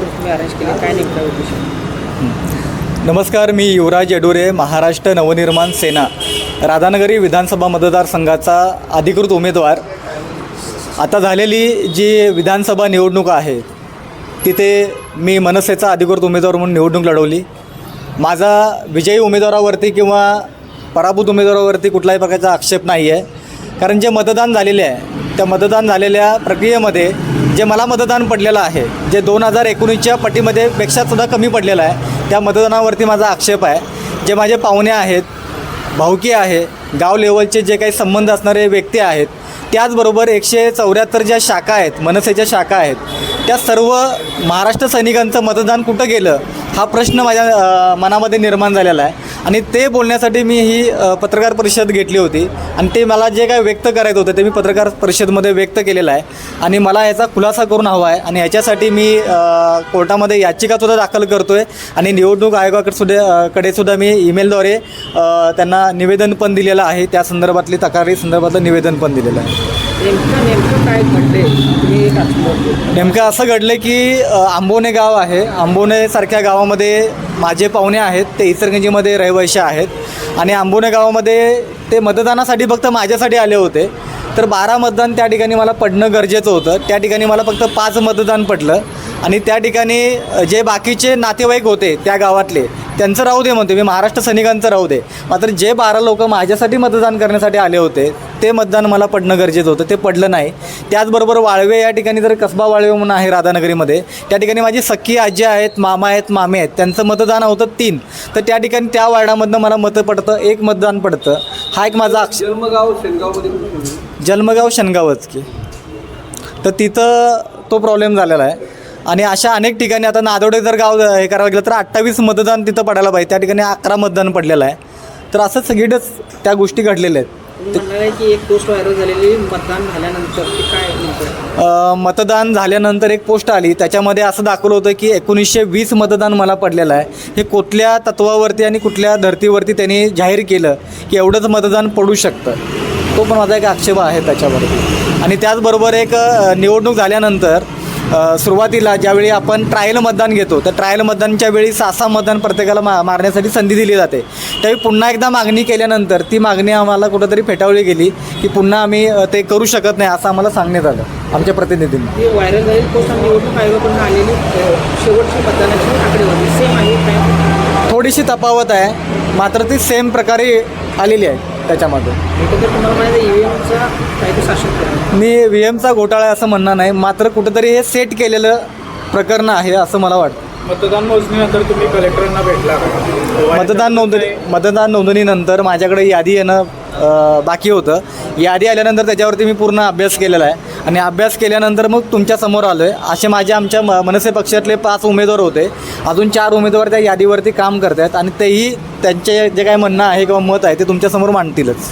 करून तुम्ही अरेंज केले काय निघता उद्देश नमस्कार मी युवराज येडुरे महाराष्ट्र नवनिर्माण सेना. राधानगरी विधानसभा मतदारसंघाचा अधिकृत उमेदवार. आता झालेली जी विधानसभा निवडणूक आहे तिथे मी मनसेचा अधिकृत उमेदवार म्हणून निवडणूक लढवली. माझा विजयी उमेदवारावरती किंवा पराभूत उमेदवारावरती कुठलाही प्रकारचा आक्षेप नाही आहे कारण जे मतदान झालेले आहे त्या मतदान झालेल्या प्रक्रियेमध्ये जे मला मतदान पडलेलं आहे जे दोन हजार एकोणीसच्या पटीमध्ये पेक्षासुद्धा कमी पडलेलं आहे त्या मतदानावरती माझा आक्षेप आहे. जे माझे पाहुणे आहेत भाऊकी आहे गाव लेवलचे जे काही संबंध असणारे व्यक्ती आहेत त्याचबरोबर एकशे चौऱ्याहत्तर ज्या शाखा आहेत मनसेच्या शाखा आहेत त्या सर्व महाराष्ट्र सैनिकांचं मतदान कुठं गेलं हा प्रश्न माझ्या मनामध्ये निर्माण झालेला आहे. आणि ते बोलण्यासाठी मी ही पत्रकार परिषद घेतली होती. आणि ते मला जे काय व्यक्त करायचं होतं ते मी पत्रकार परिषदमध्ये व्यक्त केलेलं आहे. आणि मला याचा खुलासा करून हवा आहे. आणि ह्याच्यासाठी मी कोर्टामध्ये याचिकासुद्धा दाखल करतो आहे आणि निवडणूक आयोगाकडे सुद्धा कडे सुद्धा मी ईमेलद्वारे त्यांना निवेदन पण दिलेलं आहे. त्या संदर्भातली तक्रारी संदर्भातलं निवेदन पण दिलेलं आहे. नेमकं नेमकं काय घडले तुम्ही एक नेमकं असं घडलं की आंबोने गाव आहे. आंबोनेसारख्या गावामध्ये माझे पाहुणे आहेत. ते इचलकरंजीमध्ये रहिवाशी आहेत. आणि आंबोने गावामध्ये ते मतदानासाठी फक्त माझ्यासाठी आले होते. तर बारा मतदान त्या ठिकाणी मला पडणं गरजेचं होतं. त्या ठिकाणी मला फक्त पाच मतदान पडलं आणि त्या ठिकाणी जे बाकीचे नातेवाईक होते त्या गावातले त्यांचं राहू दे म्हणते. मी महाराष्ट्र सैनिकांचं राहू दे. मात्र जे बारा लोक माझ्यासाठी मतदान करण्यासाठी आले होते ते मतदान मला पडणं गरजेचं होतं. ते पडलं नाही. त्याचबरोबर वाळवे या ठिकाणी जर कसबा वाळवे म्हणून आहे राधानगरीमध्ये त्या ठिकाणी माझी सख्खी आजी आहेत मामा आहेत मामे आहेत त्यांचं मतदान होतं तीन. तर त्या ठिकाणी त्या वार्डामधनं मला मतं पडतं एक मतदान पडतं. हा एक माझा अक्ष जन्मगाव शेनगावमध्ये जन्मगाव शनगावच की. तर तिथं तो प्रॉब्लेम झालेला आहे. आणि अशा अनेक ठिकाणी आता नादोडे जर गाव हे करायला गेलं तर अठ्ठावीस मतदान तिथं पडायला पाहिजे. त्या ठिकाणी अकरा मतदान पडलेलं आहे. तर असं सगळीकडंच त्या गोष्टी घडलेल्या आहेत. की एक पोस्ट व्हायरल झालेली मतदान झाल्यानंतर काय मतदान झाल्यानंतर एक पोस्ट आली. त्याच्यामध्ये असं दाखवलं होतं की एकोणीसशे वीस मतदान मला पडलेलं आहे. हे कुठल्या तत्वावरती आणि कुठल्या धर्तीवरती त्यांनी जाहीर केलं की एवढंच मतदान पडू शकतं. तो पण माझा एक आक्षेप आहे त्याच्यावरती. आणि त्याचबरोबर एक निवडणूक झाल्यानंतर सुरुवातीला ज्यावेळी आपण ट्रायल मतदान घेतो तर ट्रायल मतदानच्या वेळी सहा सहा मतदान प्रत्येकाला मा मारण्यासाठी संधी दिली जाते. त्यावेळी पुन्हा एकदा मागणी केल्यानंतर ती मागणी आम्हाला कुठंतरी फेटाळली गेली की पुन्हा आम्ही ते करू शकत नाही असं आम्हाला सांगण्यात आलं आमच्या प्रतिनिधींना. ती व्हायरल झालेली पोस्ट आणि निवडणूक आयोगाकडून आलेली अ, शेवटची मतदानाची आकडेवारी सेम आहे काय? थोडीशी तफावत आहे मात्र ती सेम प्रकारे आलेली आहे. त्याच्यामध्ये. करा. मी व्ही एमचा घोटाळा आहे असं म्हणणं नाही मात्र कुठंतरी हे सेट केलेलं प्रकरण आहे असं मला वाटतं. मतदान मोजणीनंतर तुम्ही कलेक्टरांना भेटला? मतदान नोंदणी मतदान नोंदणीनंतर माझ्याकडे यादी येणं बाकी होतं. यादी आल्यानंतर त्याच्यावरती मी पूर्ण अभ्यास केलेला आहे. आणि अभ्यास केल्यानंतर मग तुमच्यासमोर आलो आहे असे माझे आमच्या म मनसे पक्षातले पाच उमेदवार होते. अजून चार उमेदवार त्या यादीवरती काम करत आहेत आणि तेही त्यांचे जे काही म्हणणं आहे किंवा मत आहे ते तुमच्यासमोर मांडतीलच.